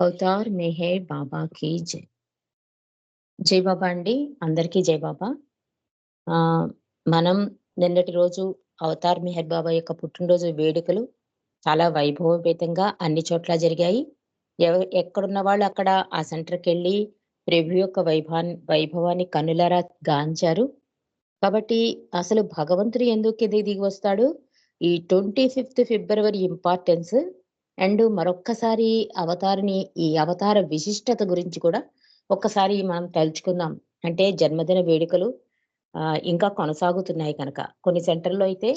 Avatar మెహే బాబాకి జై. జై బాబా అండి. అందరికీ జై బాబా. మనం నిన్నటి రోజు అవతార్ మెహర్ బాబా యొక్క పుట్టినరోజు వేడుకలు చాలా వైభవపేతంగా అన్ని చోట్ల జరిగాయి. ఎవ ఎక్కడున్న వాళ్ళు అక్కడ ఆ సెంటర్‌కెళ్ళి ప్రభు యొక్క వైభా వైభవాన్ని కనులరా గాంచారు. కాబట్టి అసలు భగవంతుడు ఎందుకు ఇది దిగి వస్తాడు? ఈ 25థ్ ఫిబ్రవరి ఇంపార్టెన్స్ అండ్ మరొక్కసారి అవతారిని ఈ అవతార విశిష్టత గురించి కూడా ఒక్కసారి మనం తలుచుకుందాం. అంటే జన్మదిన వేడుకలు ఇంకా కొనసాగుతున్నాయి కనుక. కొన్ని సెంటర్‌లో అయితే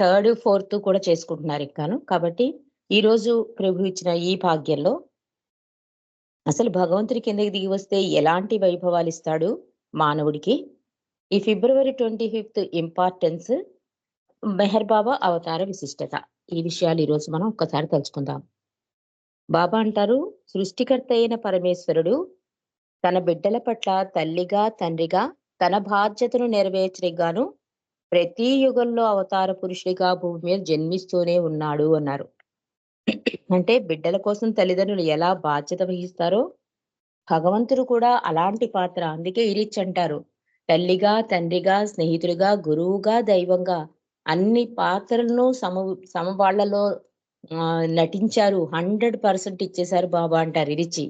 థర్డ్, ఫోర్త్ కూడా చేసుకుంటున్నారు ఇంకాను. కాబట్టి ఈరోజు ప్రభు ఇచ్చిన ఈ భాగ్యంలో అసలు భగవంతుడి కిందకి దిగి వస్తే ఎలాంటి వైభవాలు ఇస్తాడు మానవుడికి? ఈ ఫిబ్రవరి 25థ్ ఇంపార్టెన్స్, మెహర్ బాబా అవతార విశిష్టత. ఈ విషయాలు ఈరోజు మనం ఒక్కసారి తెలుసుకుందాం బాబా అంటారు, సృష్టికర్త అయిన పరమేశ్వరుడు తన బిడ్డల పట్ల తల్లిగా, తండ్రిగా తన బాధ్యతను నెరవేర్చడానికి గాను ప్రతి యుగంలో అవతార పురుషుడిగా భూమి మీద జన్మిస్తూనే ఉన్నాడు అన్నారు. అంటే బిడ్డల కోసం తల్లిదండ్రులు ఎలా బాధ్యత వహిస్తారో, భగవంతుడు కూడా అలాంటి పాత్ర. అందుకే ఇరిచ్ అంటారు. తల్లిగా, తండ్రిగా, స్నేహితుడిగా, గురువుగా, దైవంగా అన్ని పాత్రలను సమ సమవాళ్ళలో నటించారు. 100% ఇచ్చేశారు బాబా అంటారు ఇరిచి.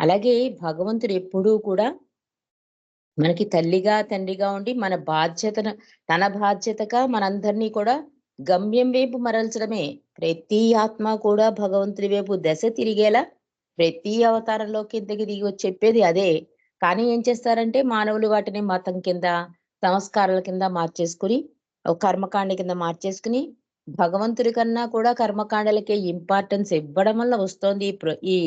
అలాగే భగవంతుడు ఎప్పుడూ కూడా మనకి తల్లిగా, తండ్రిగా ఉండి మన బాధ్యతను తన బాధ్యతగా మనందరినీ కూడా గమ్యం వైపు మరల్చడమే. ప్రతి ఆత్మ కూడా భగవంతుడి వైపు దశ తిరిగేలా ప్రతి అవతారంలో కిందకి దిగి వచ్చి చెప్పేది అదే. కానీ ఏం చేస్తారంటే మానవులు వాటిని మతం కింద, సంస్కారాల కింద మార్చేసుకొని, కర్మకాండ కింద మార్చేసుకొని, భగవంతుడి కన్నా కూడా కర్మకాండలకే ఇంపార్టెన్స్ ఇవ్వడం వల్ల వస్తోంది ఈ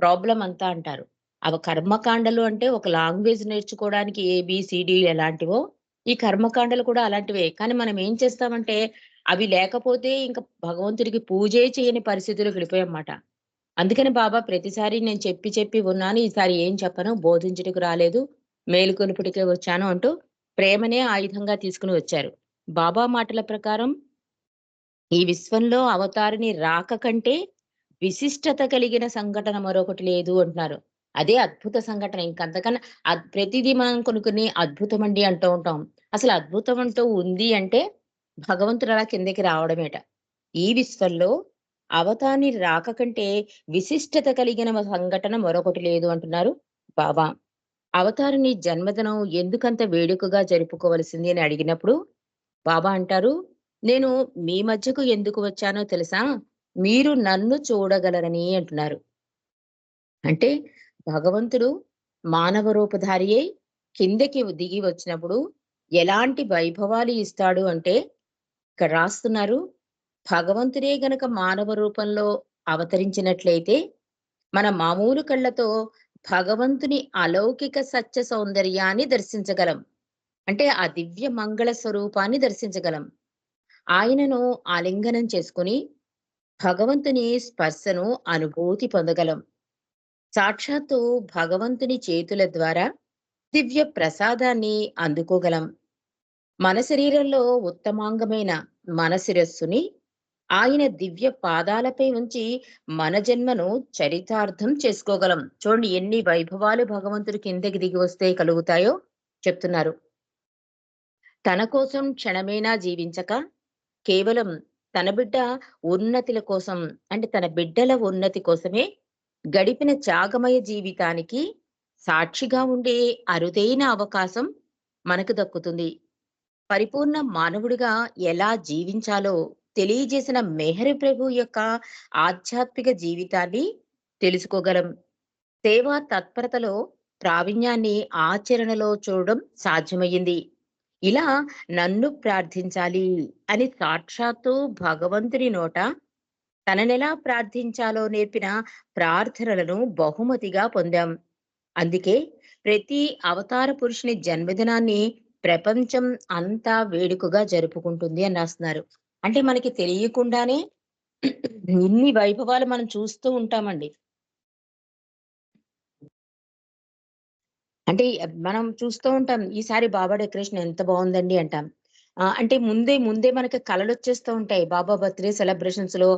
ప్రాబ్లం ఈ అంతా అంటారు. అవి కర్మకాండలు అంటే ఒక లాంగ్వేజ్ నేర్చుకోవడానికి ఏబిసిడి ఎలాంటివో, ఈ కర్మకాండలు కూడా అలాంటివే. కానీ మనం ఏం చేస్తామంటే అవి లేకపోతే ఇంకా భగవంతుడికి పూజే చేయని పరిస్థితులు వెళ్ళిపోయాం మాట. అందుకని బాబా ప్రతిసారి నేను చెప్పి చెప్పి ఉన్నాను. ఈసారి ఏం చెప్పను. బోధించుటకు రాలేదు. మేలుకొలుపుటకే వచ్చాను అంటూ ప్రేమనే ఆయుధంగా తీసుకుని వచ్చారు. బాబా మాటల ప్రకారం ఈ విశ్వంలో అవతారిని రాక కంటే విశిష్టత కలిగిన సంఘటన మరొకటి లేదు అంటున్నారు. అదే అద్భుత సంఘటన. ఇంకంతకన్నా ప్రతిదీ మనం కొనుక్కుని అద్భుతం అండి అంటూ ఉంటాం. అసలు అద్భుతం అంటూ ఉంది అంటే భగవంతుడు అలా కిందకి రావడమేట. ఈ విశ్వంలో అవతారిని రాక కంటే విశిష్టత కలిగిన సంఘటన మరొకటి లేదు అంటున్నారు బాబా. అవతారిని జన్మదినం ఎందుకంత వేడుకగా జరుపుకోవలసింది అని అడిగినప్పుడు బాబా అంటారు, నేను మీ మధ్యకు ఎందుకు వచ్చానో తెలుసా? మీరు నన్ను చూడగలరని అంటున్నారు. అంటే భగవంతుడు మానవ రూపధారి అయి కిందకి దిగి వచ్చినప్పుడు ఎలాంటి వైభవాలు ఇస్తాడు అంటే ఇక్కడ రాస్తున్నారు. భగవంతుడే గనక మానవ రూపంలో అవతరించినట్లయితే మన మామూలు కళ్ళతో భగవంతుని అలౌకిక సత్య సౌందర్యాన్ని దర్శించగలం. అంటే ఆ దివ్య మంగళ స్వరూపాన్ని దర్శించగలం. ఆయనను ఆలింగనం చేసుకుని భగవంతుని స్పర్శను అనుభూతి పొందగలం. సాక్షాత్తు భగవంతుని చేతుల ద్వారా దివ్య ప్రసాదాన్ని అందుకోగలం. మన శరీరంలో ఉత్తమాంగమైన మన శిరస్సుని ఆయన దివ్య పాదాలపై ఉంచి మన జన్మను చరితార్థం చేసుకోగలం. చూడండి ఎన్ని వైభవాలు భగవంతుడి కిందకి దిగి వస్తే కలుగుతాయో చెప్తున్నారు. తన కోసం క్షణమైనా జీవించక కేవలం తన బిడ్డ ఉన్నతిల కోసం అంటే తన బిడ్డల ఉన్నతి కోసమే గడిపిన త్యాగమయ జీవితానికి సాక్షిగా ఉండే అరుదైన అవకాశం మనకు దక్కుతుంది. పరిపూర్ణ మానవుడిగా ఎలా జీవించాలో తెలియజేసిన మెహరి ప్రభు యొక్క ఆధ్యాత్మిక జీవితాన్ని తెలుసుకోగలం. సేవా తత్పరతలో ప్రావీణ్యాన్ని ఆచరణలో చూడడం సాధ్యమయ్యింది. ఇలా నన్ను ప్రార్థించాలి అని సాక్షాత్తు భగవంతుని నోట తననెలా ప్రార్థించాలో నేర్పిన ప్రార్థనలను బహుమతిగా పొందాం. అందుకే ప్రతి అవతార పురుషుని జన్మదినాన్ని ప్రపంచం అంతా వేడుకగా జరుపుకుంటుంది అని రాస్తున్నారు. అంటే మనకి తెలియకుండానే ఇన్ని వైభవాలు మనం చూస్తూ ఉంటామండి. అంటే మనం చూస్తూ ఉంటాం. ఈసారి బాబా డెకరేషన్ ఎంత బాగుందండి అంటాం. అంటే ముందే ముందే మనకి కలలొచ్చేస్తూ ఉంటాయి. బాబా బర్త్‌డే సెలబ్రేషన్స్లో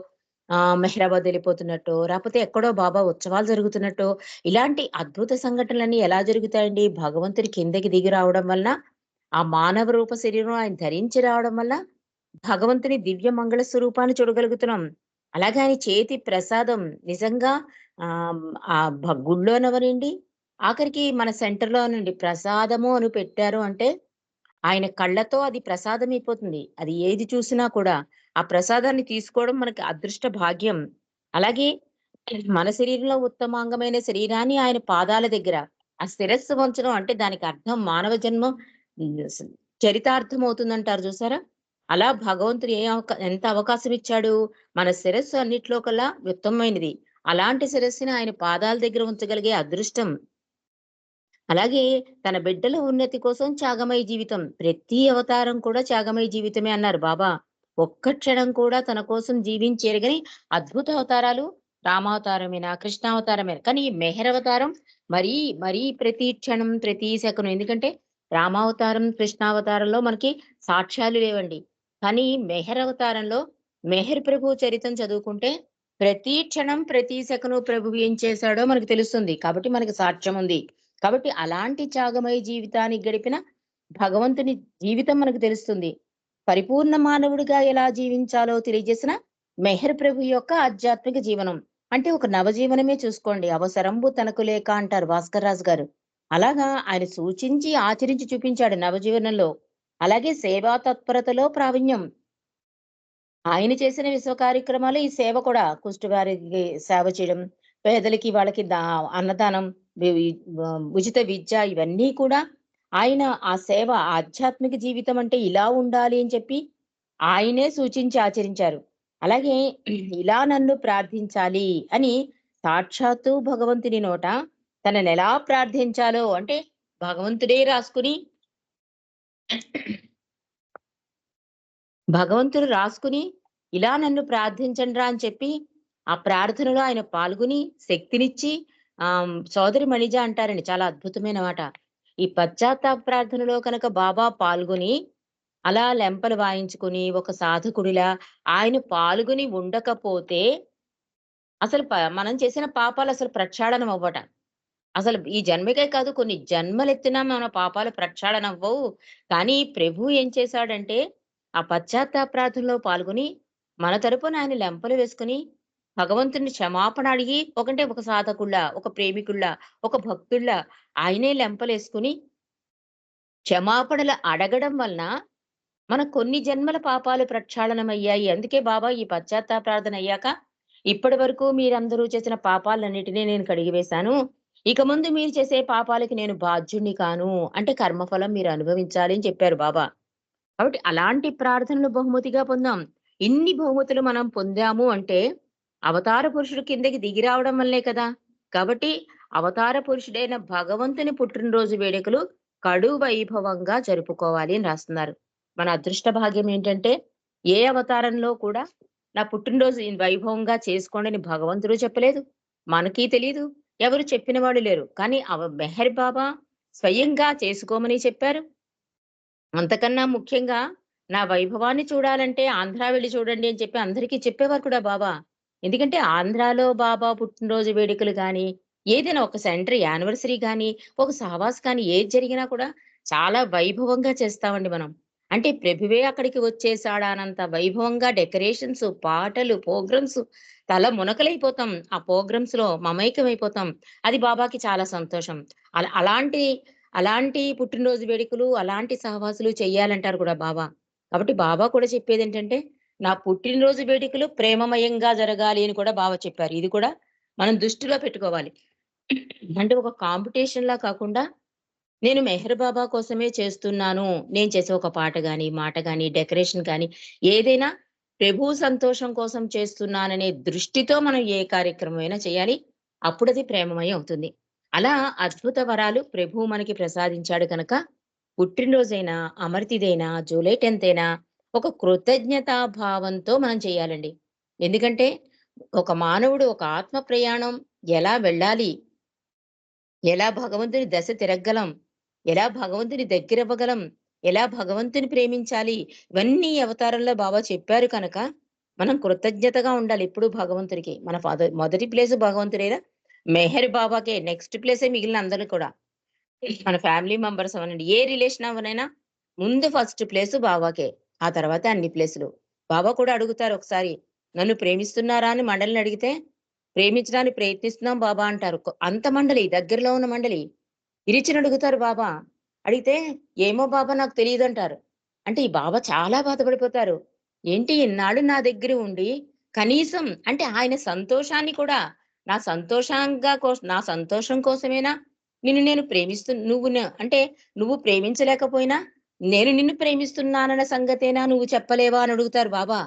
ఆ మెహరాబాద్ వెళ్ళిపోతున్నట్టు లేకపోతే ఎక్కడో బాబా ఉత్సవాలు జరుగుతున్నట్టో, ఇలాంటి అద్భుత సంఘటనలన్నీ ఎలా జరుగుతాయండి? భగవంతుడి కిందకి దిగి రావడం వలన, ఆ మానవ రూప శరీరం ఆయన ధరించి రావడం వల్ల, భగవంతుని దివ్య మంగళ స్వరూపాన్ని చూడగలుగుతున్నాం. అలాగే ఆయన చేతి ప్రసాదం నిజంగా ఆ భ ఆఖరికి మన సెంటర్‌లోనండి ప్రసాదము అని పెట్టారు అంటే, ఆయన కళ్ళతో అది ప్రసాదం అయిపోతుంది అది ఏది చూసినా కూడా, ఆ ప్రసాదాన్ని తీసుకోవడం మనకి అదృష్ట భాగ్యం. అలాగే మన శరీరంలో ఉత్తమాంగమైన శరీరాన్ని ఆయన పాదాల దగ్గర, ఆ శిరస్సు వంచడం అంటే దానికి అర్థం మానవ జన్మ చరితార్థం అవుతుందంటారు చూసారా? అలా భగవంతుడు ఏ ఎంత అవకాశం ఇచ్చాడు? మన శిరస్సు అన్నిట్లో కల్లా ఉత్తమమైనది. అలాంటి శిరస్సుని ఆయన పాదాల దగ్గర ఉంచగలిగే అదృష్టం. అలాగే తన బిడ్డల ఉన్నతి కోసం త్యాగమయ జీవితం. ప్రతి అవతారం కూడా త్యాగమయ జీవితమే అన్నారు బాబా. ఒక్క క్షణం కూడా తన కోసం జీవించెరగని అద్భుత అవతారాలు రామావతారమేనా, కృష్ణావతారమేనా. కానీ ఈ మెహర్ అవతారం మరీ, మరీ ప్రతి క్షణం, ప్రతి సెకను ఎందుకంటే రామావతారం, కృష్ణావతారంలో మనకి సాక్ష్యాలు లేవండి. కానీ మెహర్ అవతారంలో మెహర్ ప్రభు చరిత్రను చదువుకుంటే ప్రతి క్షణం, ప్రతి సెకను ప్రభువు ఏం చేశాడో మనకు తెలుస్తుంది. కాబట్టి మనకి సాక్ష్యం ఉంది. కాబట్టి అలాంటి త్యాగమయ జీవితాన్ని గడిపిన భగవంతుని జీవితం మనకు తెలుస్తుంది. పరిపూర్ణ మానవుడిగా ఎలా జీవించాలో తెలియజేసిన మెహర్ ప్రభు యొక్క ఆధ్యాత్మిక జీవనం. అంటే ఒక నవజీవనమే చూసుకోండి. అవసరంబు తనకు లేక అంటారు భాస్కర్ రాజు గారు. అలాగా ఆయన సూచించి, ఆచరించి చూపించాడు నవజీవనంలో. అలాగే సేవా తత్పరతలో ప్రావీణ్యం. ఆయన చేసిన విశ్వ కార్యక్రమాలు ఈ సేవ కూడా. కుష్టివారికి సేవ చేయడం, పేదలకి వాళ్ళకి దా అన్నదానం, ఉచిత విద్య ఇవన్నీ కూడా ఆయన ఆ సేవ ఆధ్యాత్మిక జీవితం అంటే ఇలా ఉండాలి అని చెప్పి ఆయనే సూచించి ఆచరించారు. అలాగే ఇలా నన్ను ప్రార్థించాలి అని సాక్షాత్తు భగవంతుని నోట తనని ఎలా ప్రార్థించాలో అంటే భగవంతుడే రాసుకుని భగవంతుడు రాసుకుని ఇలా నన్ను ప్రార్థించండ్రా అని చెప్పి, ఆ ప్రార్థనలో ఆయన పాల్గొని శక్తినిచ్చి ఆ సోదరి మణిజ అంటారండి చాలా అద్భుతమైన మాట. ఈ పశ్చాత్తాప ప్రార్థనలో కనుక బాబా పాల్గొని, అలా లెంపలు వాయించుకొని ఒక సాధకుడిలా ఆయన పాల్గొని ఉండకపోతే అసలు మనం చేసిన పాపాలు అసలు ప్రక్షాళనం అవ్వట. అసలు ఈ జన్మకే కాదు కొన్ని జన్మలెత్తినా మన పాపాలు ప్రక్షాళన అవ్వవు. కానీ ప్రభువు ఏం చేశాడంటే, ఆ పశ్చాత్తాప ప్రార్థనలో పాల్గొని, మన తరపున ఆయన లెంపలు వేసుకొని, భగవంతుని క్షమాపణ అడిగి ఒకంటే ఒక సాధకుళ్ళ ఒక ప్రేమికుళ్ళ ఒక భక్తుళ్ళ ఆయనే లెంపలేసుకొని క్షమాపణలు అడగడం వలన మన కొన్ని జన్మల పాపాలు ప్రక్షాళనమయ్యాయి. అందుకే బాబా ఈ పశ్చాత్తాప ప్రార్థన అయ్యాక, ఇప్పటి వరకు మీరందరూ చేసిన పాపాలన్నిటిని నేను కడిగివేశాను. ఇక ముందు మీరు చేసే పాపాలకి నేను బాధ్యుడిని కాను. అంటే కర్మఫలం మీరు అనుభవించాలి అని చెప్పారు బాబా. కాబట్టి అలాంటి ప్రార్థనలు బహుమతిగా పొందాం. ఇన్ని బహుమతులు మనం పొందాము అంటే, అవతార పురుషుడు కిందకి దిగి రావడం వల్లే కదా! కాబట్టి అవతార పురుషుడైన భగవంతుని పుట్టినరోజు వేడుకలు కడు వైభవంగా జరుపుకోవాలి అని రాస్తున్నారు. మన అదృష్ట భాగ్యం ఏంటంటే, ఏ అవతారంలో కూడా నా పుట్టినరోజు వైభవంగా చేసుకోండి అని భగవంతుడు చెప్పలేదు. మనకి తెలియదు ఎవరు చెప్పిన వాళ్ళు లేరు. కానీ అవ మెహర్ బాబా స్వయంగా చేసుకోమని చెప్పారు. అంతకన్నా ముఖ్యంగా నా వైభవాన్ని చూడాలంటే ఆంధ్ర వెళ్ళి చూడండి అని చెప్పి అందరికీ చెప్పేవారు కూడా బాబా. ఎందుకంటే ఆంధ్రాలో బాబా పుట్టినరోజు వేడుకలు కానీ ఏదైనా ఒక సెంటర్ యానివర్సరీ కానీ ఒక సహవాస్ కానీ ఏది జరిగినా కూడా చాలా వైభవంగా చేస్తామండి మనం. అంటే ప్రభువే అక్కడికి వచ్చేసాడనంత వైభవంగా డెకరేషన్స్, పాటలు, ప్రోగ్రామ్స్ తల మునకలైపోతాం. ఆ ప్రోగ్రామ్స్‌లో మమైకమైపోతాం. అది బాబాకి చాలా సంతోషం. అలా అలాంటి అలాంటి పుట్టినరోజు వేడుకలు, అలాంటి సహవాసులు చెయ్యాలంటారు కూడా బాబా. కాబట్టి బాబా కూడా చెప్పేదేంటంటే, నా పుట్టినరోజు వేడుకలు ప్రేమమయంగా జరగాలి అని కూడా బాబా చెప్పారు. ఇది కూడా మనం దృష్టిలో పెట్టుకోవాలి. అంటే ఒక కాంపిటీషన్‌లా కాకుండా, నేను మెహర్ బాబా కోసమే చేస్తున్నాను. నేను చేసే ఒక పాట కానీ మాట కానీ డెకరేషన్ కానీ ఏదైనా ప్రభు సంతోషం కోసం చేస్తున్నాననే దృష్టితో మనం ఏ కార్యక్రమమైనా చేయాలి. అప్పుడు అది ప్రేమమయం అవుతుంది. అలా అద్భుత వరాలు ప్రభువు మనకి ప్రసాదించాడు కనుక, పుట్టినరోజైనా, అమర్తిదైనా, జూలై 10థ్ అయినా ఒక కృతజ్ఞతా భావంతో మనం చేయాలండి. ఎందుకంటే, ఒక మానవుడు ఒక ఆత్మ ప్రయాణం ఎలా వెళ్ళాలి? ఎలా భగవంతుని దశ తిరగలం ఎలా భగవంతుని దగ్గరవ్వగలం? ఎలా భగవంతుని ప్రేమించాలి? ఇవన్నీ అవతారంలో బాబా చెప్పారు కనుక, మనం కృతజ్ఞతగా ఉండాలి ఎప్పుడు భగవంతుడికి మన ఫాదర్ మొదటి ప్లేస్ భగవంతుడేనా మెహర్ బాబాకే నెక్స్ట్ ప్లేసే మిగిలిన అందరూ కూడా మన ఫ్యామిలీ మెంబర్స్ అవనండి ఏ రిలేషన్ అవనైనా ముందు ఫస్ట్ ప్లేస్ బాబాకే ఆ తర్వాత అన్ని ప్లేసులు. బాబా కూడా అడుగుతారు ఒకసారి నన్ను ప్రేమిస్తున్నారా? అని మండలిని అడిగితే ప్రేమించడానికి ప్రయత్నిస్తున్నాం బాబా అంటారు. అంత మండలి దగ్గరలో ఉన్న మండలి. ఇరిచిని అడుగుతారు బాబా. అడిగితే ఏమో బాబా నాకు తెలియదు అంటారు అంటే ఈ బాబా చాలా బాధపడిపోతారు. ఏంటి ఇన్నాళ్ళు నా దగ్గర ఉండి కనీసం అంటే ఆయన సంతోషాన్ని కూడా నా సంతోషంగా నా సంతోషం కోసమేనా? నిన్ను నేను ప్రేమిస్తు నువ్వు అంటే నువ్వు ప్రేమించలేకపోయినా నేను నిన్ను ప్రేమిస్తున్నానన్న సంగతేనా నువ్వు చెప్పలేవా అని అడుగుతారు బాబా.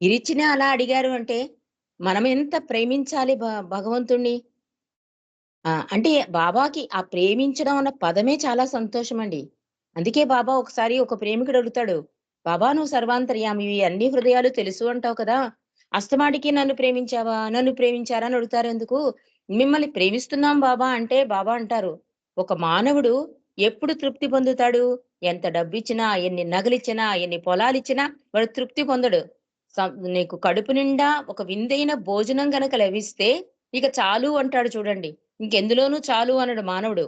ఇరిచినే అలా అడిగారు అంటే మనం ఎంత ప్రేమించాలి భ- భగవంతుణ్ణి? ఆ అంటే బాబాకి ఆ ప్రేమించడం అన్న పదమే చాలా సంతోషం అండి అందుకే బాబా ఒకసారి ఒక ప్రేమికుడు అడుగుతాడు బాబా నువ్వు సర్వాంతర్యామివి అన్ని హృదయాలు తెలుసు అంటావు కదా అస్తమాటికి నన్ను ప్రేమించావా? నన్ను ప్రేమించారా? అని అడుగుతారు ఎందుకు? మిమ్మల్ని ప్రేమిస్తున్నాం బాబా అంటే బాబా అంటారు. ఒక మానవుడు ఎప్పుడు తృప్తి పొందుతాడు? ఎంత డబ్బు ఇచ్చినా ఎన్ని నగలిచ్చినా ఎన్ని పొలాలు ఇచ్చినా వాడు తృప్తి పొందడు. నీకు కడుపు నిండా ఒక విందైన భోజనం గనక లభిస్తే ఇక చాలు అంటాడు చూడండి. ఇంకెందులోనూ చాలు అనడు మానవుడు.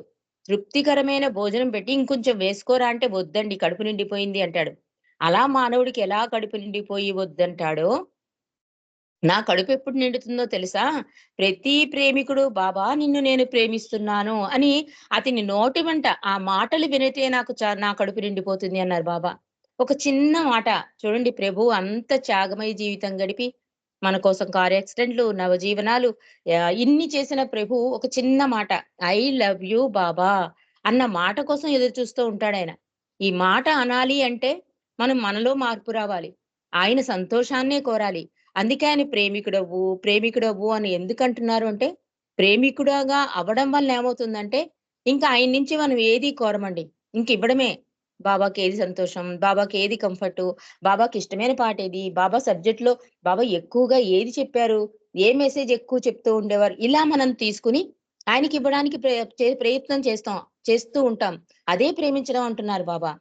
తృప్తికరమైన భోజనం పెట్టి ఇంకొంచెం వేసుకోరా అంటే వద్దండి కడుపు నిండిపోయింది అంటాడు. అలా మానవుడికి ఎలా కడుపు నిండిపోయి వద్దంటాడో నా కడుపు ఎప్పుడు నిండుతుందో తెలుసా? ప్రతి ప్రేమికుడు బాబా నిన్ను నేను ప్రేమిస్తున్నాను అని అతని నోటి వెంట ఆ మాటలు వినితే నాకు చా- నా కడుపు నిండిపోతుంది అన్నారు బాబా. ఒక చిన్న మాట చూడండి ప్రభు అంత త్యాగమయ జీవితం గడిపి మన కోసం కార్ యాక్సిడెంట్లు నవజీవనాలు ఇన్ని చేసిన ప్రభు ఒక చిన్న మాట ఐ లవ్ యూ బాబా అన్న మాట కోసం ఎదురు చూస్తూ ఉంటాడు ఆయన. ఈ మాట అనాలి అంటే మనం మనలో మార్పు రావాలి. ఆయన సంతోషాన్నే కోరాలి. అందుకే ఆయన ప్రేమికుడవ్వు ప్రేమికుడవ్వు అని ఎందుకు అంటున్నారు అంటే ప్రేమికుడగా అవ్వడం వల్ల ఏమవుతుందంటే ఇంకా ఆయన నుంచి మనం ఏది కోరమండి? ఇంక ఇవ్వడమే. బాబాకి ఏది సంతోషం? బాబాకి ఏది కంఫర్ట్? బాబాకి ఇష్టమైన పాట ఏది? బాబా సబ్జెక్ట్లో బాబా ఎక్కువగా ఏది చెప్పారు? ఏ మెసేజ్ ఎక్కువ చెప్తూ ఉండేవారు? ఇలా మనం తీసుకుని ఆయనకి ఇవ్వడానికి చే- ప్రయత్నం చేస్తాం చేస్తూ ఉంటాం. అదే ప్రేమించడం అంటున్నారు బాబా.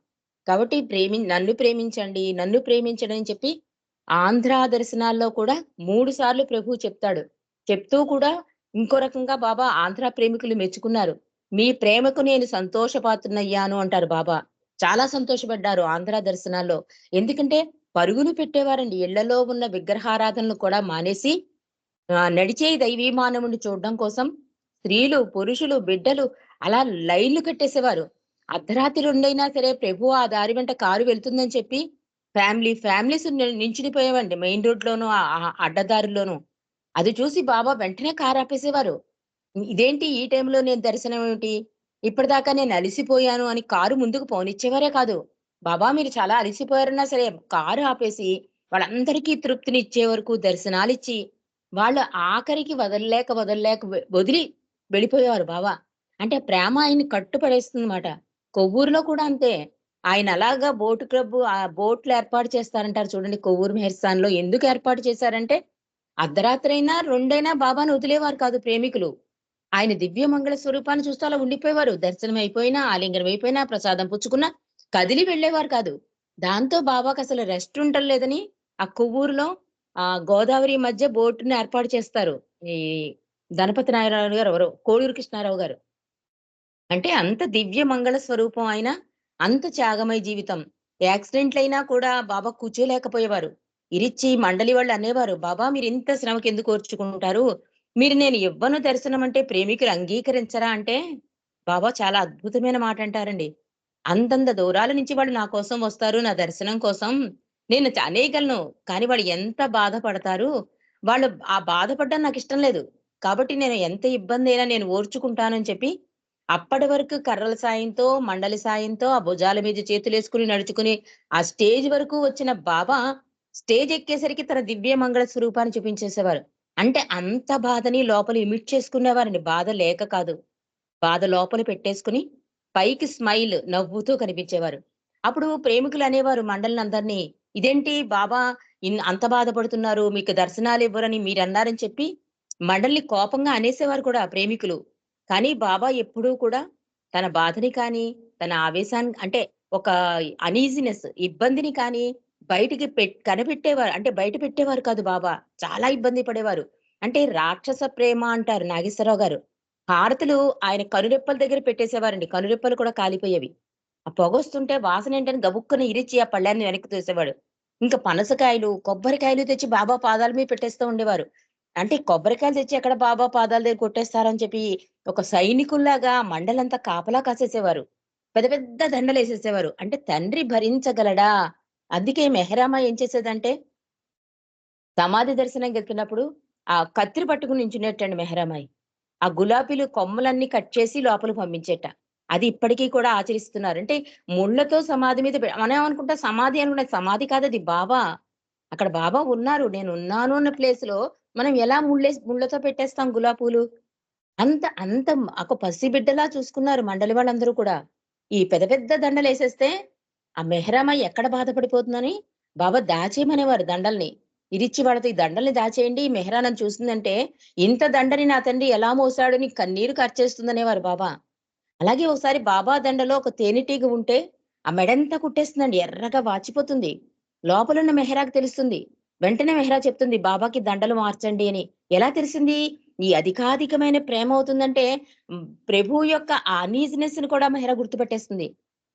కాబట్టి ప్రేమి నన్ను ప్రేమించండి నన్ను ప్రేమించండి అని చెప్పి ఆంధ్ర దర్శనాల్లో కూడా మూడు సార్లు ప్రభు చెప్తాడు. చెప్తూ కూడా ఇంకో రకంగా బాబా ఆంధ్ర ప్రేమికులు మెచ్చుకున్నారు. మీ ప్రేమకు నేను సంతోషపాత్రనయ్యాను అంటారు బాబా. చాలా సంతోషపడ్డారు ఆంధ్ర దర్శనాల్లో. ఎందుకంటే పరుగులు పెట్టేవారండి. ఇళ్ళలో ఉన్న విగ్రహారాధనలు కూడా మానేసి నడిచే దైవీమానవుని చూడడం కోసం స్త్రీలు పురుషులు బిడ్డలు అలా లైన్లు కట్టేసేవారు. అర్ధరాత్రి రెండైనా సరే ప్రభు ఆ దారి వెంట కారు వెళ్తుందని చెప్పి ఫ్యామిలీ ఫ్యామిలీస్ నించునిపోయేవండి మెయిన్ రోడ్ లోను ఆ అది చూసి బాబా వెంటనే కారు ఆపేసేవారు. ఇదేంటి ఈ టైంలో నేను దర్శనం ఏమిటి? ఇప్పటిదాకా నేను అలిసిపోయాను అని కారు ముందుకు పోనిచ్చేవారే కాదు. బాబా మీరు చాలా అలిసిపోయారన్నా సరే కారు ఆపేసి వాళ్ళందరికీ తృప్తిని ఇచ్చే వరకు దర్శనాలు ఇచ్చి వాళ్ళు ఆఖరికి వదలలేక వదలలేక వదిలి వెళ్ళిపోయేవారు బాబా. అంటే ప్రేమ ఆయన్ని కట్టుపడేస్తుంది అనమాట కొవ్వూరులో కూడా అంతే. ఆయన అలాగా బోటు క్లబ్ ఆ బోట్లు ఏర్పాటు చేస్తారంటారు చూడండి. కొవ్వూరు మెహర్స్థాన్లో ఎందుకు ఏర్పాటు చేశారంటే అర్ధరాత్రి అయినా రెండైనా బాబాను వదిలేవారు కాదు ప్రేమికులు. ఆయన దివ్య మంగళ స్వరూపాన్ని చూస్తూ అలా ఉండిపోయేవారు. దర్శనం అయిపోయినా ఆలింగనం అయిపోయినా ప్రసాదం పుచ్చుకున్నా కదిలి వెళ్ళేవారు కాదు. దాంతో బాబాకి అసలు రెస్ట్ ఉండలేదని ఆ కొవ్వూరులో ఆ గోదావరి మధ్య బోటును ఏర్పాటు చేస్తారు ఈ ధనపతి నారాయణ గారు ఎవరు కోడూరు కృష్ణారావు గారు. అంటే అంత దివ్య మంగళ స్వరూపం ఆయన అంత త్యాగమై జీవితం. యాక్సిడెంట్లు అయినా కూడా బాబా కూర్చోలేకపోయేవారు. ఇరిచ్చి మండలి వాళ్ళు అనేవారు బాబా మీరు ఇంత శ్రమకి ఎందుకు ఓర్చుకుంటారు? మీరు నేను ఇవ్వను దర్శనం అంటే ప్రేమికులు అంగీకరించరా అంటే? బాబా చాలా అద్భుతమైన మాట అంటారండి అంతంత దూరాల నుంచి వాళ్ళు నా కోసం వస్తారు నా దర్శనం కోసం. నేను అనేయగలను. కానీ వాళ్ళు ఎంత బాధపడతారు? వాళ్ళు ఆ బాధపడడం నాకు ఇష్టం లేదు. కాబట్టి నేను ఎంత ఇబ్బంది అయినా నేను ఓర్చుకుంటానని చెప్పి అప్పటి వరకు కర్రల సాయంతో మండలి సాయంతో ఆ భుజాల మీద చేతులు వేసుకుని నడుచుకుని ఆ స్టేజ్ వరకు వచ్చిన బాబా స్టేజ్ ఎక్కేసరికి తన దివ్య మంగళ స్వరూపాన్ని చూపించేసేవారు. అంటే అంత బాధని లోపల ఇమిట్ చేసుకునేవారండి. బాధ లేక కాదు. బాధ లోపల పెట్టేసుకుని పైకి స్మైల్ నవ్వుతూ కనిపించేవారు. అప్పుడు ప్రేమికులు అనేవారు మండలిని అందరినీ ఇదేంటి బాబా ఇన్ అంత బాధపడుతున్నారు మీకు దర్శనాలు ఇవ్వరని మీరు అన్నారని చెప్పి మండలిని కోపంగా అనేసేవారు కూడా ప్రేమికులు. కానీ బాబా ఎప్పుడూ కూడా తన బాధని కానీ తన ఆవేశాన్ని అంటే ఒక అనీజినెస్ ఇబ్బందిని కానీ బయటికి పెట్ కనిపెట్టేవారు. అంటే బయట పెట్టేవారు కాదు బాబా. చాలా ఇబ్బంది పడేవారు. అంటే రాక్షస ప్రేమ అంటారు నాగేశ్వరరావు గారు. హారతులు ఆయన కనురెప్పల దగ్గర పెట్టేసేవారండి. కనురెప్పలు కూడా కాలిపోయేవి. ఆ పొగొస్తుంటే వాసనేంటని గబుక్కున ఇరిచి ఆ పళ్ళాన్ని వెనక్కి తోసేవాడు. ఇంకా పనసకాయలు, కొబ్బరికాయలు తెచ్చి బాబా పాదాల మీద పెట్టేస్తూ ఉండేవారు. అంటే కొబ్బరికాయలు తెచ్చి ఎక్కడ బాబా పాదాల దగ్గర కొట్టేస్తారని చెప్పి ఒక సైనికుల్లాగా మండలంతా కాపలా కాసేసేవారు. పెద్ద పెద్ద దండలేసేసేవారు. అంటే తండ్రి భరించగలడా? అందుకే మెహరామ ఏం చేసేదంటే సమాధి దర్శనం గెలిపినప్పుడు ఆ కత్తిరి పట్టుకుని నించునేటండి మెహరామాయి. ఆ గులాబీలు కొమ్మలన్నీ కట్ చేసి లోపలికి పంపించేట. అది ఇప్పటికీ కూడా ఆచరిస్తున్నారు. అంటే ముళ్ళతో సమాధి మీద పె మనం ఏమనుకుంటాం సమాధి అనుకునే సమాధి కాదది బాబా. అక్కడ బాబా ఉన్నారు. నేను ఉన్నాను అన్న ప్లేస్లో మనం ఎలా ముళ్ళే ముళ్ళతో పెట్టేస్తాం గులాబీ పూలు. అంత అంత ఒక పసిబిడ్డలా చూసుకున్నారు మండలి వాళ్ళందరూ కూడా. ఈ పెద్ద పెద్ద దండలేసేస్తే ఆ మెహరామ ఎక్కడ బాధపడిపోతుందని బాబా దాచేయమనేవారు దండల్ని. ఇరిచి వాళ్ళతో ఈ దండల్ని దాచేయండి. ఈ మెహరానం చూసిందంటే ఇంత దండని నా తండ్రి ఎలా మోసాడు నీ కన్నీరు ఖర్చేస్తుందనేవారు బాబా. అలాగే ఒకసారి బాబా దండలో ఒక తేనెటీగ ఉంటే ఆ మెడంతా కుట్టేస్తుందండి. ఎర్రగా వాచిపోతుంది. లోపలున్న మెహరాకి తెలుస్తుంది. వెంటనే మెహరా చెప్తుంది బాబాకి దండలు మార్చండి అని. ఎలా తెలిసింది? ఈ అధికాధికమైన ప్రేమ అవుతుందంటే ప్రభు యొక్క ఆ అనీజినెస్‌ని కూడా మెహరా గుర్తుపెట్టేస్తుంది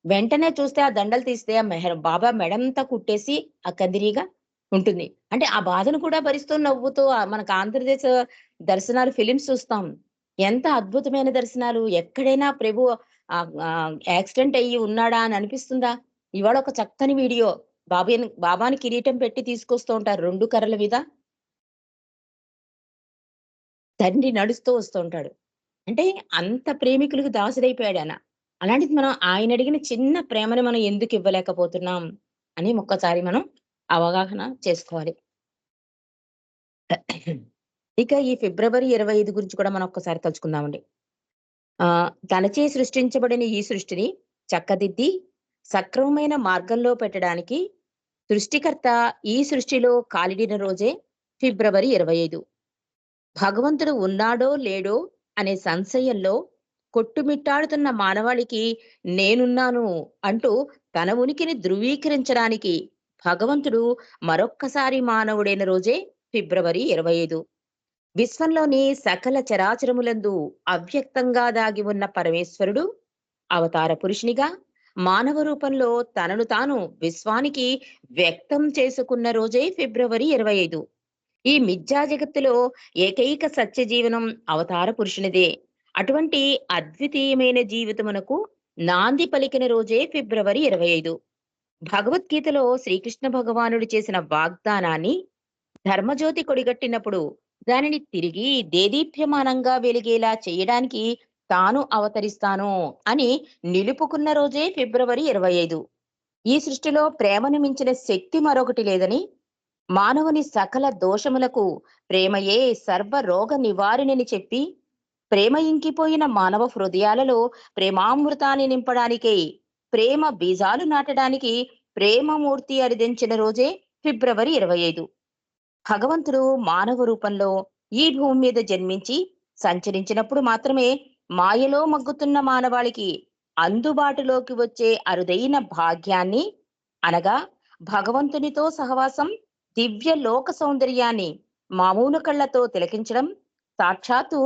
వెంటనే చూస్తే ఆ దండలు తీస్తే ఆ మెహర బాబా మెడంతా కుట్టేసి ఆ కందిరీగ ఉంటుంది. అంటే ఆ బాధను కూడా భరిస్తూ నవ్వుతూ మనకు ఆంధ్రదేశ దర్శనాలు ఫిలిమ్స్ చూస్తాం. ఎంత అద్భుతమైన దర్శనాలు. ఎక్కడైనా ప్రభు యాక్సిడెంట్ అయ్యి ఉన్నాడా అని అనిపిస్తుందా? ఇవాళ ఒక చక్కని వీడియో బాబు బాబాని కిరీటం పెట్టి తీసుకొస్తూ ఉంటారు రెండు కర్రల మీద. తండ్రి నడుస్తూ వస్తూ ఉంటాడు. అంటే అంత ప్రేమికులకు దాసుడైపోయాడాయన. అలాంటిది మనం ఆయన అడిగిన చిన్న ప్రేమని మనం ఎందుకు ఇవ్వలేకపోతున్నాం అని ఒక్కసారి మనం అవగాహన చేసుకోవాలి. ఇక ఈ ఫిబ్రవరి 25 గురించి కూడా మనం ఒక్కసారి తలుచుకుందామండి. ఆ తనచే సృష్టించబడిన ఈ సృష్టిని చక్కదిద్ది సక్రమమైన మార్గంలో పెట్టడానికి సృష్టికర్త ఈ సృష్టిలో కాలిడిన రోజే ఫిబ్రవరి 25. భగవంతుడు ఉన్నాడో లేడో అనే సంశయంలో కొట్టుమిట్టాడుతున్న మానవాళికి నేనున్నాను అంటూ తన ఉనికిని ధృవీకరించడానికి భగవంతుడు మరొక్కసారి మానవుడైన రోజే ఫిబ్రవరి 25. విశ్వంలోని సకల చరాచరములందు అవ్యక్తంగా దాగి ఉన్న పరమేశ్వరుడు అవతార పురుషునిగా మానవ రూపంలో తనను తాను విశ్వానికి వ్యక్తం చేసుకున్న రోజే ఫిబ్రవరి 25. ఈ మిథ్యా జగత్తులో ఏకైక సత్య జీవనం అవతార పురుషునిదే. అటువంటి అద్వితీయమైన జీవితమునకు నాంది పలికిన రోజే ఫిబ్రవరి 25. భగవద్గీతలో శ్రీకృష్ణ భగవానుడు చేసిన వాగ్దానాన్ని ధర్మజ్యోతి కొడిగట్టినప్పుడు దానిని తిరిగి దేదీప్యమానంగా వెలిగేలా చేయడానికి తాను అవతరిస్తాను అని నిలుపుకున్న రోజే ఫిబ్రవరి 25. ఈ సృష్టిలో ప్రేమను మించిన శక్తి మరొకటి లేదని మానవుని సకల దోషములకు ప్రేమయే సర్వ రోగ నివారిణని చెప్పి ప్రేమ ఇంకిపోయిన మానవ హృదయాలలో ప్రేమామృతాన్ని నింపడానికే ప్రేమ బీజాలు నాటడానికి ప్రేమమూర్తి అరిదించిన రోజే ఫిబ్రవరి 25. భగవంతుడు మానవ రూపంలో ఈ భూమి మీద జన్మించి సంచరించినప్పుడు మాత్రమే మాయలో మగ్గుతున్న మానవాళికి అందుబాటులోకి వచ్చే అరుదైన భాగ్యాన్ని అనగా భగవంతునితో సహవాసం దివ్య లోక సౌందర్యాన్ని మామూలు కళ్ళతో తిలకించడం సాక్షాత్తు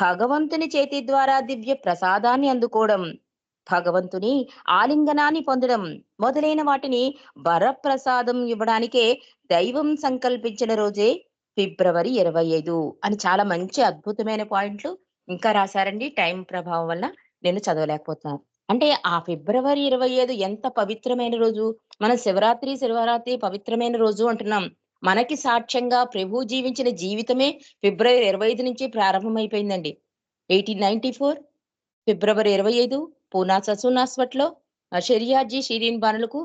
భగవంతుని చేతి ద్వారా దివ్య ప్రసాదాన్ని అందుకోవడం భగవంతుని ఆలింగనాన్ని పొందడం మొదలైన వాటిని వరప్రసాదం ఇవ్వడానికే దైవం సంకల్పించిన రోజే ఫిబ్రవరి 25 అని చాలా మంచి అద్భుతమైన పాయింట్లు. ఇంకా రాశారండి. టైం ప్రభావం వల్ల నేను చదవలేకపోతున్నాను. అంటే ఆ ఫిబ్రవరి 25 ఎంత పవిత్రమైన రోజు. మనం శివరాత్రి, శివరాత్రి పవిత్రమైన రోజు అంటున్నాం. మనకి సాక్ష్యంగా ప్రభువు జీవించిన జీవితమే ఫిబ్రవరి 25 నుంచి ప్రారంభమైపోయిందండి. 1894 ఫిబ్రవరి 25 పూనా ససునాస్వట్లో ఆహ్, షెరియాజీ షిరీన్ బానులకు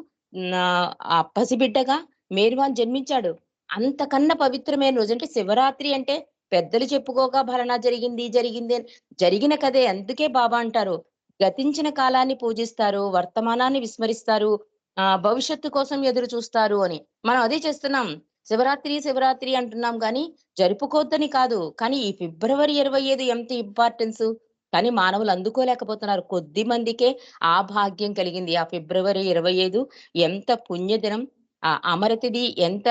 పసిబిడ్డగా మేర్వాన్ జన్మించాడు. అంతకన్నా పవిత్రమైన రోజు అంటే శివరాత్రి అంటే పెద్దలు చెప్పుకోగా భరణ జరిగింది, జరిగింది జరిగిన కదే అందుకే బాబా అంటారు. గతించిన కాలాన్ని పూజిస్తారు, వర్తమానాన్ని విస్మరిస్తారు, ఆ భవిష్యత్తు కోసం ఎదురు చూస్తారు అని. మనం అదే చేస్తున్నాం. శివరాత్రి, శివరాత్రి అంటున్నాం కానీ జరుపుకోవద్దని కాదు. కానీ ఈ ఫిబ్రవరి 25 ఎంత ఇంపార్టెన్స్ కానీ మానవులు అందుకోలేకపోతున్నారు. కొద్ది మందికే ఆ భాగ్యం కలిగింది. ఆ ఫిబ్రవరి 25 ఎంత పుణ్యదినం. ఆ అమరతిది ఎంత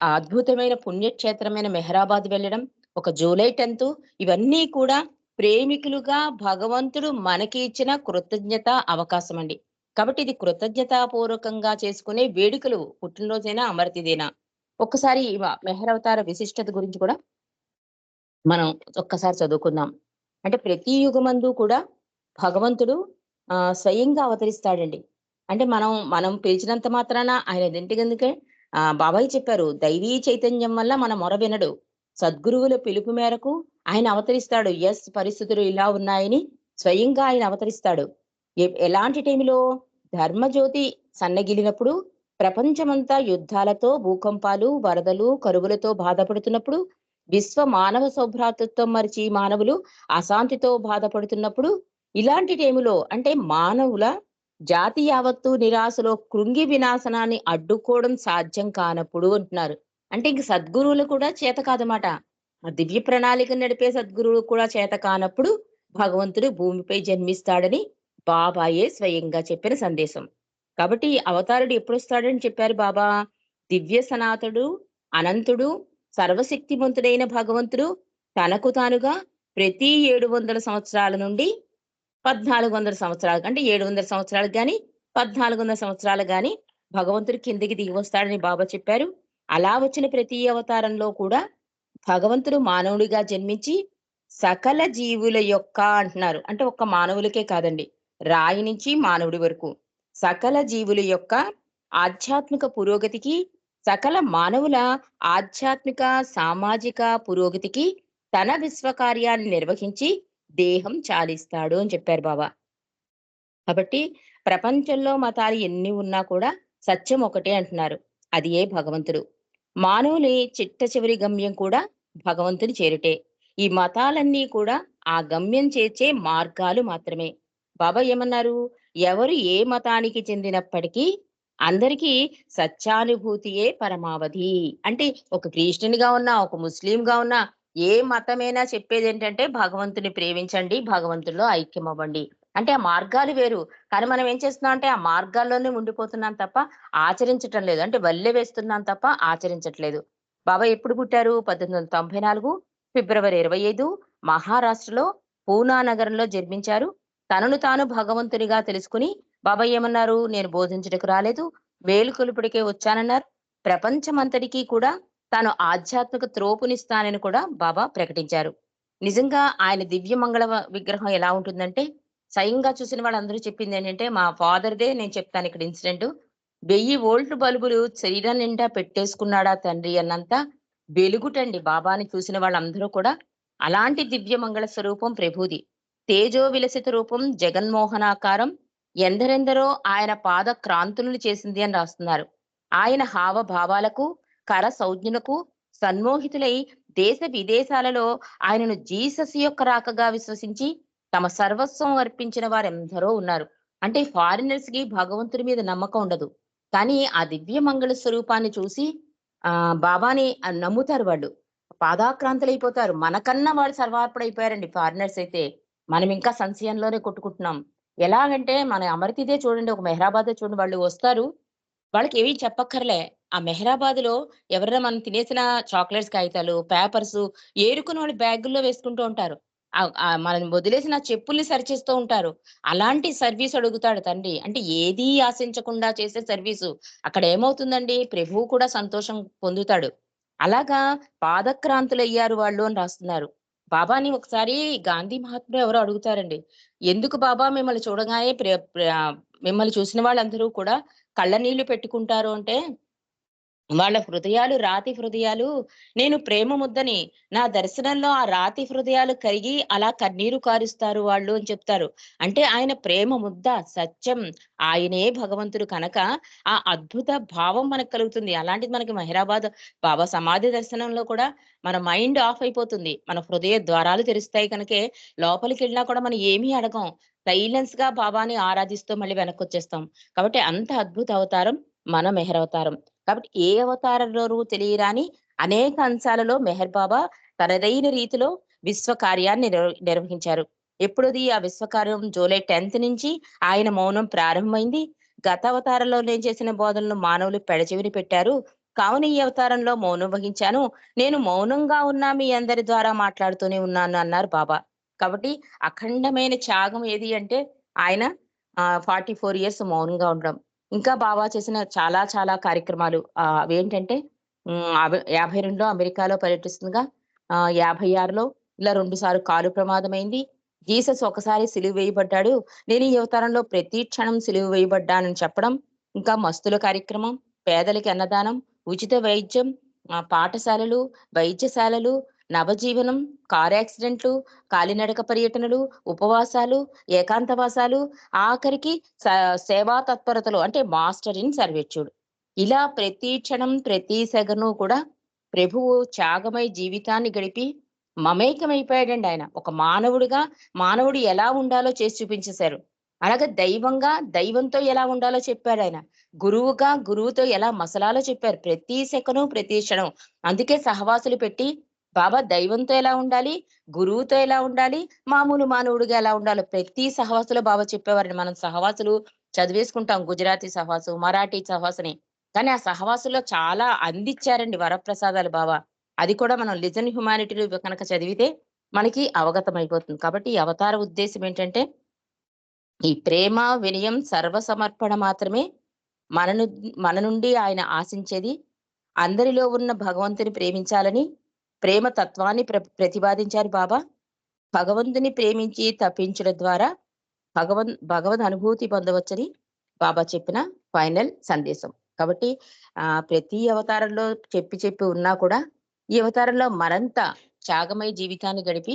ఆ అద్భుతమైన పుణ్యక్షేత్రమైన మెహరాబాద్ వెళ్ళడం ఒక జూలై టెన్త్ ఇవన్నీ కూడా ప్రేమికులుగా భగవంతుడు మనకి ఇచ్చిన కృతజ్ఞత అవకాశం అండి కాబట్టి ఇది కృతజ్ఞతాపూర్వకంగా చేసుకునే వేడుకలు పుట్టినరోజైనా అమరతిదేనా ఒక్కసారి ఈ మెహరవతార విశిష్టత గురించి కూడా మనం ఒక్కసారి చదువుకుందాం. అంటే ప్రతి యుగమందు కూడా భగవంతుడు స్వయంగా అవతరిస్తాడండి. అంటే మనం మనం పిలిచినంత మాత్రాన ఆయన ఎందుకంటే ఆ బాబాయ్ చెప్పారు దైవీ చైతన్యం వల్ల మన మొర వినడు. సద్గురువుల పిలుపు మేరకు ఆయన అవతరిస్తాడు. ఎస్ పరిస్థితులు ఇలా ఉన్నాయని స్వయంగా ఆయన అవతరిస్తాడు. ఎ- ఎలాంటి టైంలో? ధర్మజ్యోతి సన్నగిలినప్పుడు ప్రపంచమంతా యుద్ధాలతో భూకంపాలు వరదలు కరువులతో బాధపడుతున్నప్పుడు విశ్వ మానవ సౌభ్రాతృత్వం మరిచి మానవులు అశాంతితో బాధపడుతున్నప్పుడు ఇలాంటి టైములో అంటే మానవుల జాతి యావత్తు నిరాశలో కృంగి వినాశనాన్ని అడ్డుకోవడం సాధ్యం కానప్పుడు అంటున్నారు. అంటే ఇంక సద్గురువులు కూడా చేత కాదన్నమాట. ఆ దివ్య ప్రణాళిక నడిపే సద్గురువులు కూడా చేత కానప్పుడు భగవంతుడు భూమిపై జన్మిస్తాడని బాబాయే స్వయంగా చెప్పిన సందేశం. కాబట్టి అవతారుడు ఎప్పుడు వస్తాడని చెప్పారు బాబా? దివ్య సనాతుడు అనంతుడు సర్వశక్తివంతుడైన భగవంతుడు తనకు తానుగా ప్రతి ఏడు వందల సంవత్సరాల నుండి పద్నాలుగు వందల సంవత్సరాలు అంటే ఏడు వందల సంవత్సరాలకు గాని పద్నాలుగు వందల సంవత్సరాలు గాని భగవంతుడు కిందికి దిగి వస్తాడని బాబా చెప్పారు. అలా వచ్చిన ప్రతి అవతారంలో కూడా భగవంతుడు మానవుడిగా జన్మించి సకల జీవుల యొక్క అంటున్నారు. అంటే ఒక్క మానవులకే కాదండి రాయి నుంచి మానవుడి వరకు. సకల జీవుల యొక్క ఆధ్యాత్మిక పురోగతికి సకల మానవుల ఆధ్యాత్మిక సామాజిక పురోగతికి తన విశ్వకార్యాన్ని నిర్వహించి దేహం చాలిస్తాడు అని చెప్పారు బాబా. కాబట్టి ప్రపంచంలో మతాలు ఎన్ని ఉన్నా కూడా సత్యం ఒకటే అంటున్నారు. అది ఏ భగవంతుడు? మానవుని చిట్ట చివరి గమ్యం కూడా భగవంతుని చేరుటే. ఈ మతాలన్నీ కూడా ఆ గమ్యం చేర్చే మార్గాలు మాత్రమే. బాబా ఏమన్నారు? ఎవరు ఏ మతానికి చెందినప్పటికీ అందరికీ సత్యానుభూతియే పరమావధి. అంటే ఒక క్రిస్టియన్గా ఉన్నా ఒక ముస్లిం గా ఉన్నా ఏ మతమైనా చెప్పేది ఏంటంటే భగవంతుని ప్రేమించండి భగవంతుల్లో ఐక్యం అవ్వండి అంటే ఆ మార్గాలు వేరు. కానీ మనం ఏం చేస్తున్నాం అంటే ఆ మార్గాల్లోనే ఉండిపోతున్నాం తప్ప ఆచరించటం లేదు. అంటే వల్లె వేస్తున్నాం తప్ప ఆచరించట్లేదు. బాబా ఎప్పుడు పుట్టారు? పద్దెనిమిది వందల తొంభై నాలుగు ఫిబ్రవరి ఇరవై ఐదు మహారాష్ట్రలో పూనా నగరంలో జన్మించారు. తనను తాను భగవంతునిగా తెలుసుకుని బాబా ఏమన్నారు? నేను బోధించటకు రాలేదు. వేలుకొలుపుడికే వచ్చానన్నారు. ప్రపంచమంతటికీ కూడా తాను ఆధ్యాత్మిక త్రోపునిస్తానని కూడా బాబా ప్రకటించారు. నిజంగా ఆయన దివ్య మంగళ విగ్రహం ఎలా ఉంటుందంటే స్వయంగా చూసిన వాళ్ళందరూ చెప్పింది ఏంటంటే మా ఫాదర్దే నేను చెప్తాను ఇక్కడ ఇన్సిడెంట్. వెయ్యి వోల్ట్ బల్బులు శరీరం నిండా పెట్టేసుకున్నాడా తండ్రి అన్నంత వెలుగుటండి బాబాని చూసిన వాళ్ళందరూ కూడా. అలాంటి దివ్య మంగళ స్వరూపం ప్రభుది. తేజో విలసిత రూపం జగన్మోహనాకారం. ఎందరెందరో ఆయన పాద క్రాంతులను చేసింది అని రాస్తున్నారు. ఆయన హావభావాలకు కర సౌజ్ఞులకు సన్మోహితులై దేశ విదేశాలలో ఆయనను జీసస్ యొక్క రాకగా విశ్వసించి తమ సర్వస్వం అర్పించిన వారెందరో ఉన్నారు. అంటే ఫారినర్స్కి భగవంతుడి మీద నమ్మకం ఉండదు. కానీ ఆ దివ్య మంగళ స్వరూపాన్ని చూసి ఆ బాబాని నమ్ముతారు వాళ్ళు. పాదాక్రాంతులైపోతారు. మనకన్నా వాళ్ళు సర్వార్పడైపోయారండి ఫారినర్స్ అయితే. మనం ఇంకా సంశయంలోనే కొట్టుకుంటున్నాం. ఎలాగంటే మన అమర్తిదే చూడండి ఒక మెహరాబాద్ చూడండి వాళ్ళు వస్తారు. వాళ్ళకి ఏమీ చెప్పక్కర్లే. ఆ మెహరాబాద్లో ఎవరైనా మనం తినేసిన చాక్లెట్స్ కాగితాలు పేపర్స్ ఏరుకుని వాళ్ళు బ్యాగుల్లో వేసుకుంటూ ఉంటారు. ఆ- మనం వదిలేసిన చెప్పుల్ని సరిచేస్తూ ఉంటారు. అలాంటి సర్వీస్ అడుగుతాడు తండ్రి. అంటే ఏదీ ఆశించకుండా చేసే సర్వీసు. అక్కడ ఏమవుతుందండి ప్రభువు కూడా సంతోషం పొందుతాడు. అలాగా పాదక్రాంతులు అయ్యారు వాళ్ళు అని రాస్తున్నారు. బాబాని ఒకసారి గాంధీ మహాత్ముడు ఎవరో అడుగుతారండి. ఎందుకు బాబా? మిమ్మల్ని చూడగానే ప్ర- మిమ్మల్ని చూసిన వాళ్ళందరూ కూడా కళ్ళనీళ్ళు పెట్టుకుంటారు అంటే వాళ్ళ హృదయాలు రాతి హృదయాలు నేను ప్రేమ ముద్దని నా దర్శనంలో ఆ రాతి హృదయాలు కరిగి అలా కన్నీరు కారుస్తారు వాళ్ళు అని చెప్తారు. అంటే ఆయన ప్రేమ ముద్ద సత్యం ఆయనే భగవంతుడు కనుక ఆ అద్భుత భావం మనకు కలుగుతుంది. అలాంటిది మనకి మహిరాబాద్ బాబా సమాధి దర్శనంలో కూడా మన మైండ్ ఆఫ్ అయిపోతుంది. మన హృదయ ద్వారాలు తెరుస్తాయి కనుకే. లోపలికి వెళ్ళినా కూడా మనం ఏమీ అడగం. సైలెన్స్గా బాబాని ఆరాధిస్తూ మళ్ళీ వెనక్కి వచ్చేస్తాం కాబట్టి అంత అద్భుత అవతారం మన మెహర్ అవతారం. కాబట్టి ఏ అవతారంలో తెలియరాని అనేక అంశాలలో మెహర్ బాబా తనదైన రీతిలో విశ్వ కార్యాన్ని నిర్వహించారు. ఎప్పుడుది ఆ విశ్వకార్యం జూలై టెన్త్ నుంచి ఆయన మౌనం ప్రారంభమైంది. గత అవతారంలో నేను చేసిన బోధనలు మానవులు పెడచెవిని పెట్టారు. కావున ఈ అవతారంలో మౌనం వహించాను. నేను మౌనంగా ఉన్నా మీ అందరి ద్వారా మాట్లాడుతూనే ఉన్నాను అన్నారు బాబా. కాబట్టి అఖండమైన త్యాగం ఏది అంటే ఆయన ఫార్టీ ఫోర్ ఇయర్స్ మౌనంగా ఉండడం. ఇంకా బాబా చేసిన చాలా చాలా కార్యక్రమాలు. అవేంటంటే యాభై రెండులో అమెరికాలో పర్యటిస్తుండగా ఆ, యాభై ఆరులో ఇలా రెండు సార్లు ప్రమాదమైంది. జీసస్ ఒకసారి సిలువ వేయబడ్డాడు. నేను ఈ అవతారంలో ప్రతి క్షణం సిలువు వేయబడ్డానని చెప్పడం ఇంకా మస్తుల కార్యక్రమం పేదలకి అన్నదానం ఉచిత వైద్యం పాఠశాలలు వైద్యశాలలు నవజీవనం కారు యాక్సిడెంట్లు కాలినడక పర్యటనలు ఉపవాసాలు ఏకాంతవాసాలు ఆఖరికి స- సేవా తత్పరతలు అంటే మాస్టర్ ఇన్ సర్వీచ్యూడ్. ఇలా ప్రతి క్షణం ప్రతి సెగను కూడా ప్రభువు త్యాగమై జీవితాన్ని గడిపి మమేకమైపోయాడండి ఆయన. ఒక మానవుడిగా మానవుడు ఎలా ఉండాలో చేసి చూపించేశారు. అలాగే దైవంగా దైవంతో ఎలా ఉండాలో చెప్పాడు ఆయన. గురువుగా గురువుతో ఎలా మసలాలో చెప్పారు. ప్రతి సెకను ప్రతి క్షణం. అందుకే సహవాసులు పెట్టి బాబా దైవంతో ఎలా ఉండాలి? గురువుతో ఎలా ఉండాలి? మామూలు మానవుడిగా ఎలా ఉండాలి? ప్రతి సహవాసులో బాబా చెప్పేవారని మనం సహవాసులు చదివేసుకుంటాం. గుజరాతీ సహవాసు మరాఠీ సహవాసుని. కానీ ఆ సహవాసులో చాలా అందించారండి వరప్రసాదాలు బాబా. అది కూడా మనం లిజన్ హ్యుమానిటీలు కనుక చదివితే మనకి అవగతం అయిపోతుంది. కాబట్టి ఈ అవతార ఉద్దేశం ఏంటంటే ఈ ప్రేమ వినయం సర్వసమర్పణ మాత్రమే మనను మన నుండి ఆయన ఆశించేది. అందరిలో ఉన్న భగవంతుని ప్రేమించాలని ప్రేమ తత్వాన్ని ప్ర ప్రతిపాదించారు బాబా. భగవంతుని ప్రేమించి తప్పించడం ద్వారా భగవన్ భగవద్ అనుభూతి పొందవచ్చని బాబా చెప్పిన ఫైనల్ సందేశం. కాబట్టి ఆ ప్రతి అవతారంలో చెప్పి చెప్పి ఉన్నా కూడా ఈ అవతారంలో మరంత త్యాగమై జీవితాన్ని గడిపి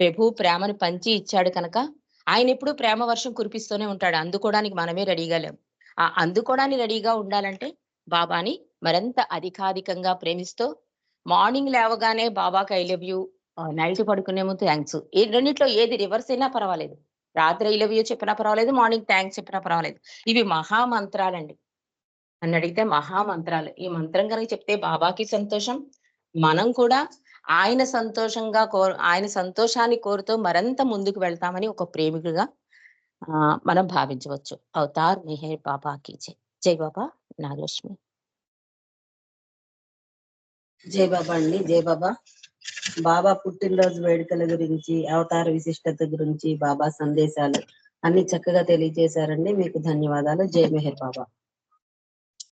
ప్రభు ప్రేమను పంచి ఇచ్చాడు కనుక ఆయన ఎప్పుడు ప్రేమ వర్షం కురిపిస్తూనే ఉంటాడు. అందుకోవడానికి మనమే రెడీగా లేం. ఆ అందుకోవడానికి రెడీగా ఉండాలంటే బాబాని మరింత అధికాధికంగా ప్రేమిస్తూ మార్నింగ్ లేవగానే బాబాకి ఐ లవ్ యూ నైట్ పడుకునే ముందు థ్యాంక్స్. ఈ రెండింటిలో ఏది రివర్స్ అయినా పర్వాలేదు. రాత్రి ఐ లవ్ యూ చెప్పినా పర్వాలేదు మార్నింగ్ థ్యాంక్స్ చెప్పినా పర్వాలేదు. ఇవి మహామంత్రాలండి. అని అడిగితే మహామంత్రాలు. ఈ మంత్రం కనుక చెప్తే బాబాకి సంతోషం మనం కూడా ఆయన సంతోషంగా కో ఆయన సంతోషాన్ని కోరుతూ మరింత ముందుకు వెళ్తామని ఒక ప్రేమికుడిగా ఆ మనం భావించవచ్చు. అవతార్ మెహర్ బాబాకి జై. జై బాబా నాగలక్ష్మి. జై బాబా అండి జై బాబా. బాబా పుట్టినరోజు వేడుకల గురించి అవతార విశిష్టత గురించి బాబా సందేశాలు అన్ని చక్కగా తెలియజేశారండి. మీకు ధన్యవాదాలు. జై మెహర్ బాబా.